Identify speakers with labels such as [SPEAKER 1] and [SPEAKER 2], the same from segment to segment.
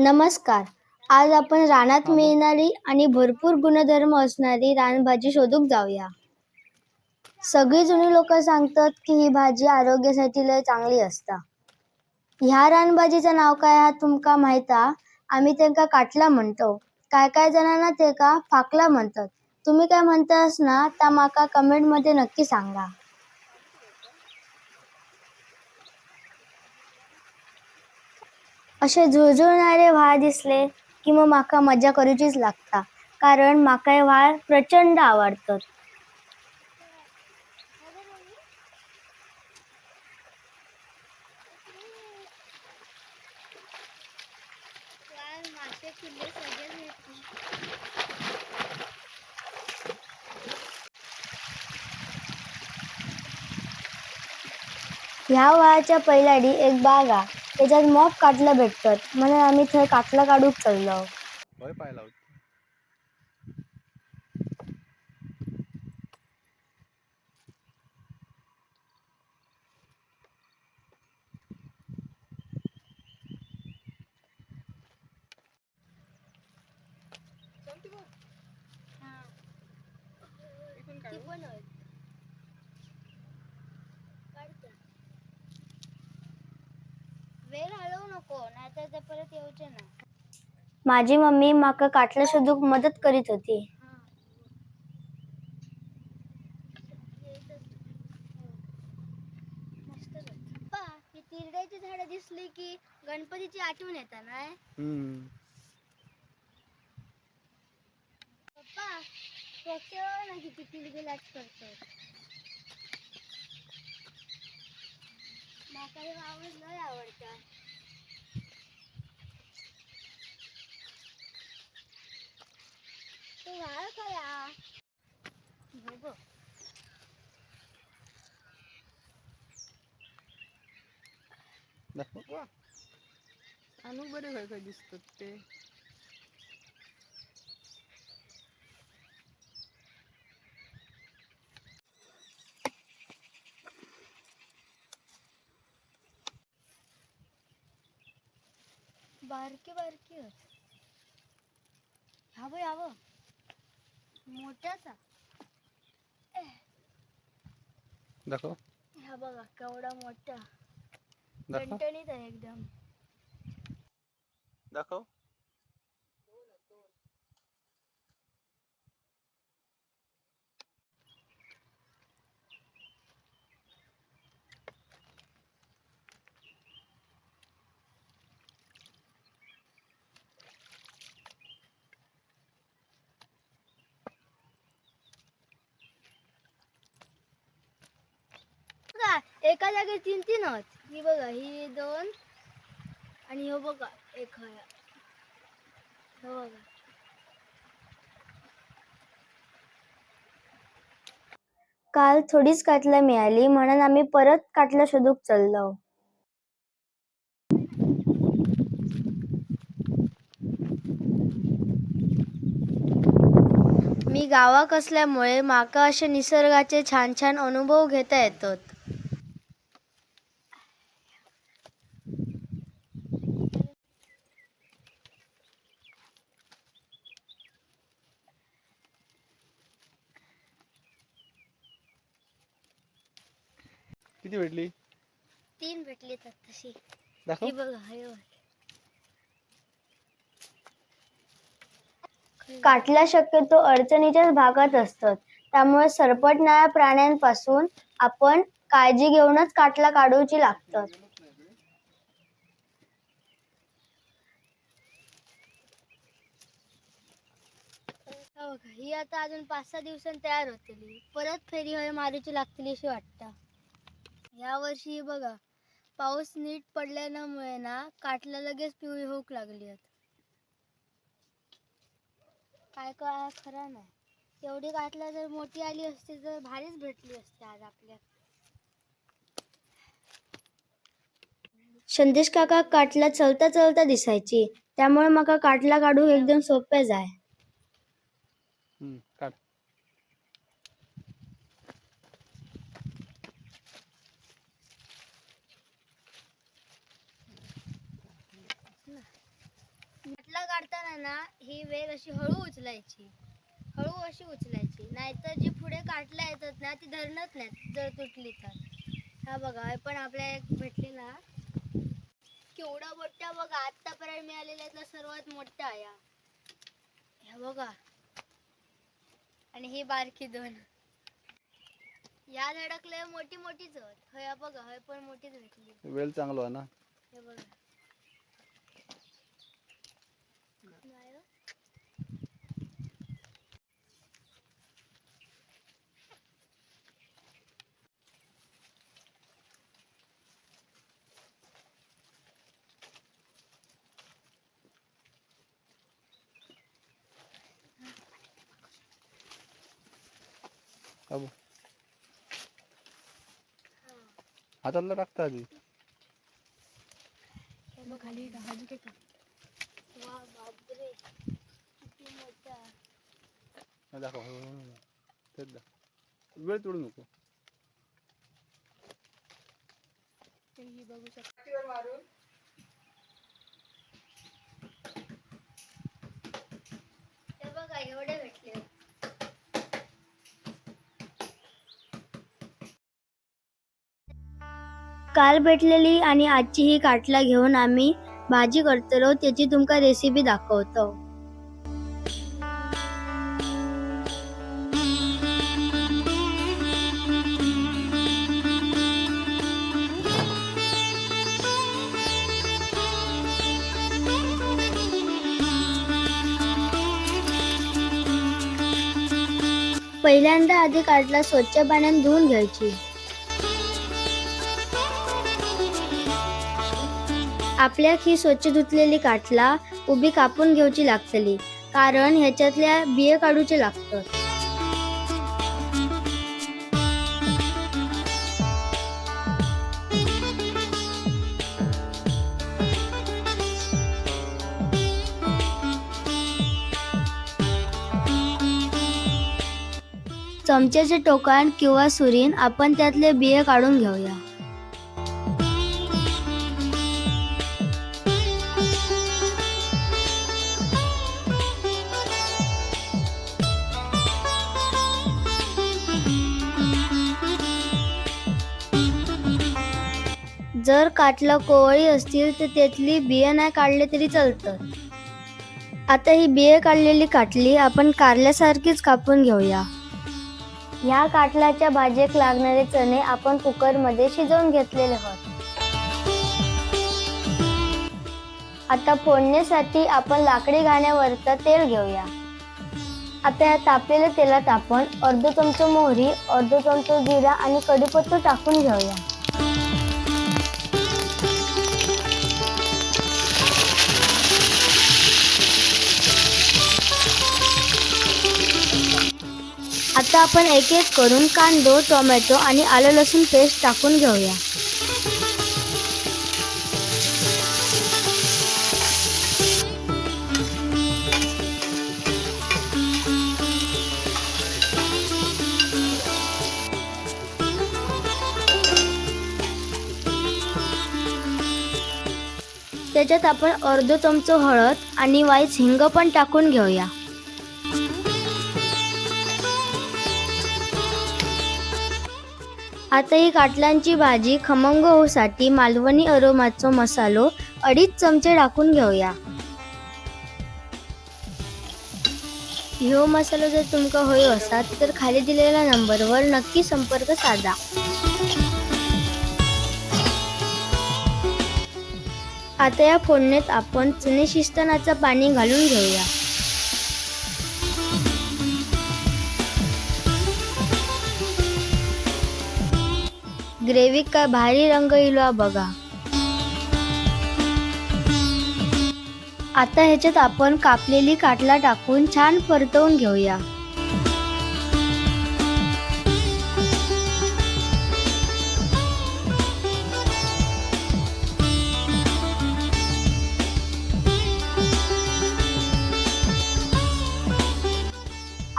[SPEAKER 1] नमस्कार. आज आपण रानात मिळणारी आणि भरपूर गुणधर्म असणारी रानभाजी शोधूक जाऊया. सगळी जुनी लोक सांगतात की ही भाजी आरोग्यासाठी लय चांगली असता. ह्या रानभाजीचं नाव काय हा तुमका माहीत आम्ही त्यांका काटला म्हणतो. काय काय जणांना ते का फाकला म्हणतात. तुम्ही काय म्हणतास ना ता माका कमेंटमध्ये नक्की सांगा. असे झुळझुळणारे व्हाळ दिसले की मग माका मजा करूचीच लागता कारण माका हे व्हाळ प्रचंड आवडतात ह्या व्हाळाच्या पैलाडी एक बाग हा त्याच्यात मॉप काटला भेटतात. म्हणून आम्ही थंय काटला काढूक चाललो वेळ नको नाहीतर ते परत येऊचे ना. माझी मम्मी माका काटला शोधूक मदत करीत होती. ही तिरड्याची झाडं दिसली की गणपतीची आठवण येता ना
[SPEAKER 2] हम्म.
[SPEAKER 1] पप्पा पक्ष ना किती किलबिलाट करतात माका हे आवड लय आवडतं. तू वाळ खया बघ
[SPEAKER 2] दाखव अनु बरे काय काय दिसतात ते
[SPEAKER 1] बारकी बारकी आहेत हवं यावं मोठ्याचा.
[SPEAKER 2] दाखव.
[SPEAKER 1] हा बघा केवढा मोठा.
[SPEAKER 2] दाखव.
[SPEAKER 1] टणटणीत आहे एकदम.
[SPEAKER 2] दाखव.
[SPEAKER 1] बघा एका जागी तीन तीन ही बघा ही दोन आणि हो बघा एक हया हो बघा. काल थोडीच काटला मिळाली म्हणून आम्ही परत काटला शोधूक चाललो. मी गावाक असल्यामुळे माका असे निसर्गाचे छान छान अनुभव घेता येतात.
[SPEAKER 2] किती भेटली?
[SPEAKER 1] तीन भेटली तर तशी.
[SPEAKER 2] दाखव.
[SPEAKER 1] ही बघा हे बघा. काटला शक्यतो अडचणीच्याच भागात असतात. त्यामुळे सरपटणाऱ्या प्राण्यांपासून आपण काळजी घेऊनच काटला काढूची लागतात. हा बघा, ही आता अजून पाच सहा दिवसांनी तयार होतली परत फेरी हय मारूची लागतली अशी वाटतं. ह्या वर्षी बघा पाऊस नीट पडल्यामुळे ना काटला लगेच पिवळी होऊक लागली आहेत. काय काय खरं नाही. एवढी काटला जर मोठी आली असती तर भारीच भेटली असती आज आपल्या. संदेश काका काटला चलता चलता दिसायची. त्यामुळे माका काटला काढू एकदम सोपे जाय
[SPEAKER 2] हम्म काढ
[SPEAKER 1] ना ही वेल अशी हळू उचलायची. हळू अशी उचलायची. नाहीतर जी पुढे काटल्या येतात ना ती धरणार नाहीत. जर तुटली तर. हा बघा पण आपल्या एक भेटलेला. केवढा मोठा बघा आतापर्यंत मिळालेल्यातला सर्वात मोठा आहे हा. हे बघा. आणि ही बारकी दोन. या झाडाक लय मोठी मोठीच होत हय बघा हय पण मोठीच भेटली.
[SPEAKER 3] वेल चांगलो ना?
[SPEAKER 1] हे बघा नाही हो.
[SPEAKER 3] अबो हातातला टाकता आधी.
[SPEAKER 1] हे खाली
[SPEAKER 3] हा, दाखव. तेच दाखव वेळ तोडू नको.
[SPEAKER 2] ही बघू शकता.
[SPEAKER 1] बघा एवढे भेटले काल भेटलेली आणि आजची ही काटला घेऊन आम्ही भाजी करतलो त्याची तुमका रेसिपी दाखवतो. पहिल्यांदा आधी काटला स्वच्छ पाण्यात धुवून घ्यायची. आपल्याक ही स्वच्छ धुतलेली काटला उभी कापून घेऊची लागतली. कारण ह्याच्यातल्या बिये काढूचे लागतात. चमच्याचे टोकाण किंवा सुरीन आपण त्यातले बिये काढून घेऊया. जर काटला कोवळी असतील तर त्यातली बिये नाही काढले तरी चालतं. आता ही बिये काढलेली काटली आपण कारल्यासारखीच कापून घेऊया. ह्या काटलाच्या भाजीक लागणारे चणे आपण कुकरमध्ये शिजवून घेतलेले आहोत. आता फोडण्यासाठी आपण लाकडी घाण्यावरचं तेल घेऊया. आता या तापलेल्या तेलात आपण अर्ध चमचा मोहरी अर्ध चमचा जिरा आणि कढीपत्ता टाकून घेऊया. आता आपण एक एक करून कांदो टोमॅटो आणि आलं लसूण पेस्ट टाकून घेऊया. त्याच्यात आपण अर्ध चमचो हळद आणि वाईच हिंग पण टाकून घेऊया. आता ही काटलांची भाजी खमंग होऊसाठी मालवणी अरोमाचो मसालो अडीच चमचे टाकून घेऊया. ह्यो मसालो जर तुमका होय असात तर खाली दिलेल्या नंबरवर नक्की संपर्क साधा. आता या फोडणीत आपण चुने शिस्तनाचं पाणी घालून घेऊया. ग्रेव्ही काय भारी रंग इलो बघा. आता ह्याच्यात आपण कापलेली काटला टाकून छान परतवून घेऊया.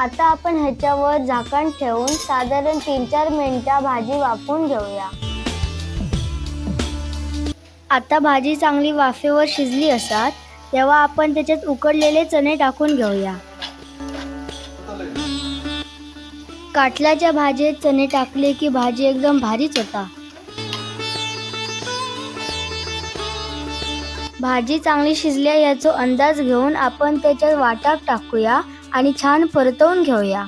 [SPEAKER 1] आता आपण ह्याच्यावर झाकण ठेवून साधारण तीन चार मिनिटं भाजी वाफवून घेऊया. आता भाजी चांगली वाफेवर शिजली असतात तेव्हा आपण त्याच्यात उकडलेले चणे टाकून घेऊया. काटल्याच्या भाजीत चणे टाकले की भाजी एकदम भारीच होता. भाजी चांगली शिजली आहे याचा अंदाज घेऊन आपण त्याच्यात वाटाक टाकूया. आणि छान परतवून घेऊया.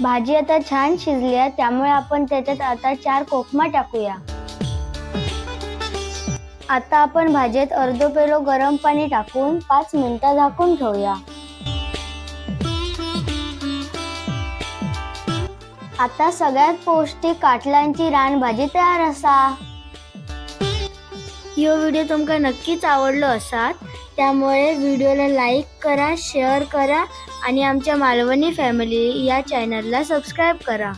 [SPEAKER 1] भाजी आता छान शिजली आहे त्यामुळे आपण त्याच्यात आता चार कोकमा टाकूया. आता आपण भाजीत अर्धो पेलो गरम पाणी टाकून पाच मिनिटं झाकून ठेवूया. आता सगळ्यात पौष्टिक काटलांची रानभाजी तयार असा. यो व्हिडिओ तुमका नक्कीच आवडलो असात त्यामुळे व्हिडिओला लाईक करा शेअर करा आणि आमच्या मालवणी फॅमिली या चॅनलला सबस्क्राईब करा.